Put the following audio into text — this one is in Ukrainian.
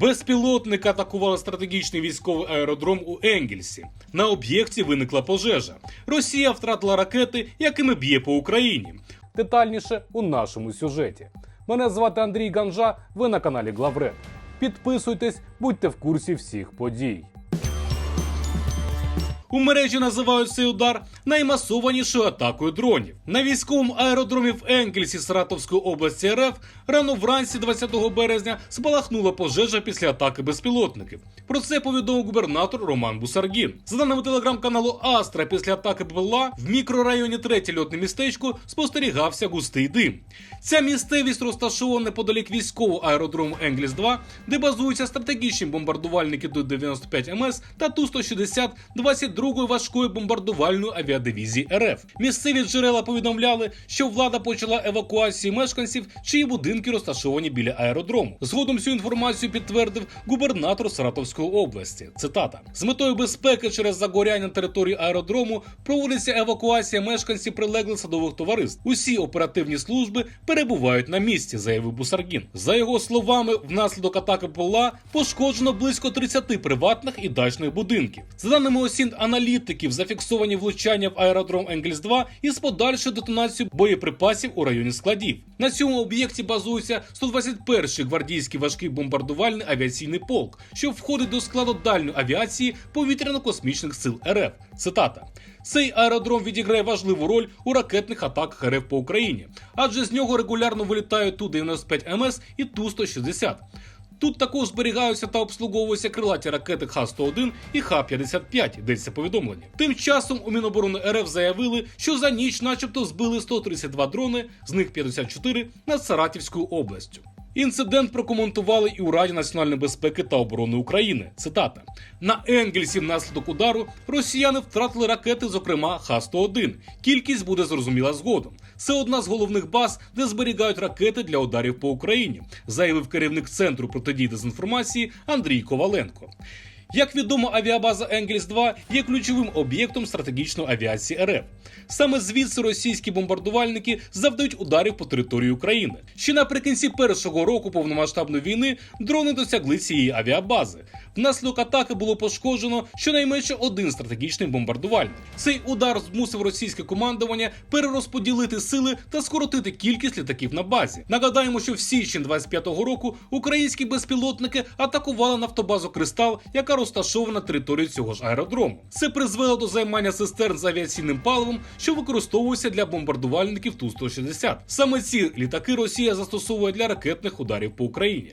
Безпілотники атакували стратегічний військовий аеродром у Енгельсі. На об'єкті виникла пожежа. Росія втратила ракети, якими б'є по Україні. Детальніше у нашому сюжеті. Мене звати Андрій Ганжа. Ви на каналі Главред. Підписуйтесь, будьте в курсі всіх подій. У мережі називають цей удар наймасованішою атакою дронів. На військовому аеродромі в Енгельсі Саратовської області РФ рано вранці 20 березня спалахнула пожежа після атаки безпілотників. Про це повідомив губернатор Роман Бусаргін. За даними телеграм-каналу Астра, після атаки БПЛА в мікрорайоні третє льотне містечко спостерігався густий дим. Ця місцевість розташована неподалік військового аеродрому Енгельс 2 де базуються стратегічні бомбардувальники Ту-95 МС та Ту-160 22-ї важкої бомбардувальної авіадивізії РФ. Місцеві джерела повідомляли, що влада почала евакуацію мешканців, чиї будинки розташовані біля аеродрому. Згодом цю інформацію підтвердив губернатор Саратовської області. Цитата: з метою безпеки через загоряння території аеродрому проводиться евакуація мешканців прилеглих садових товариств. Усі оперативні служби перебувають на місці, заявив Бусаргін. За його словами, внаслідок атаки ПЛА пошкоджено близько 30 приватних і дачних будинків. За даними осін аналітиків, зафіксовані влучання в аеродром Енгельс 2 із подальшою детонацією боєприпасів у районі складів. На цьому об'єкті базується 121-й гвардійський важкий бомбардувальний авіаційний полк, що входить до складу дальньої авіації повітряно-космічних сил РФ. Цитата. Цей аеродром відіграє важливу роль у ракетних атаках РФ по Україні, адже з нього регулярно вилітають Ту-95 МС і Ту-160. Тут також зберігаються та обслуговуються крилаті ракети Х-101 і Х-55, йдеться повідомлення. Тим часом у Міноборони РФ заявили, що за ніч, начебто, збили 132 дрони, з них 54 над Саратівською областю. Інцидент прокоментували і у Раді національної безпеки та оборони України. Цитата: на Енгельсі внаслідок удару росіяни втратили ракети, зокрема Х-101. Кількість буде зрозуміла згодом. Це одна з головних баз, де зберігають ракети для ударів по Україні, заявив керівник центру протидії дезінформації Андрій Коваленко. Як відомо, авіабаза Енгельс 2 є ключовим об'єктом стратегічної авіації РФ. Саме звідси російські бомбардувальники завдають ударів по території України. Ще наприкінці першого року повномасштабної війни дрони досягли цієї авіабази. Внаслідок атаки було пошкоджено щонайменше один стратегічний бомбардувальник. Цей удар змусив російське командування перерозподілити сили та скоротити кількість літаків на базі. Нагадаємо, що в січні 25-го року українські безпілотники атакували нафтобазу Кристал, яка розташована територія цього ж аеродрому. Це призвело до займання цистерн з авіаційним паливом, що використовується для бомбардувальників Ту-160. Саме ці літаки Росія застосовує для ракетних ударів по Україні.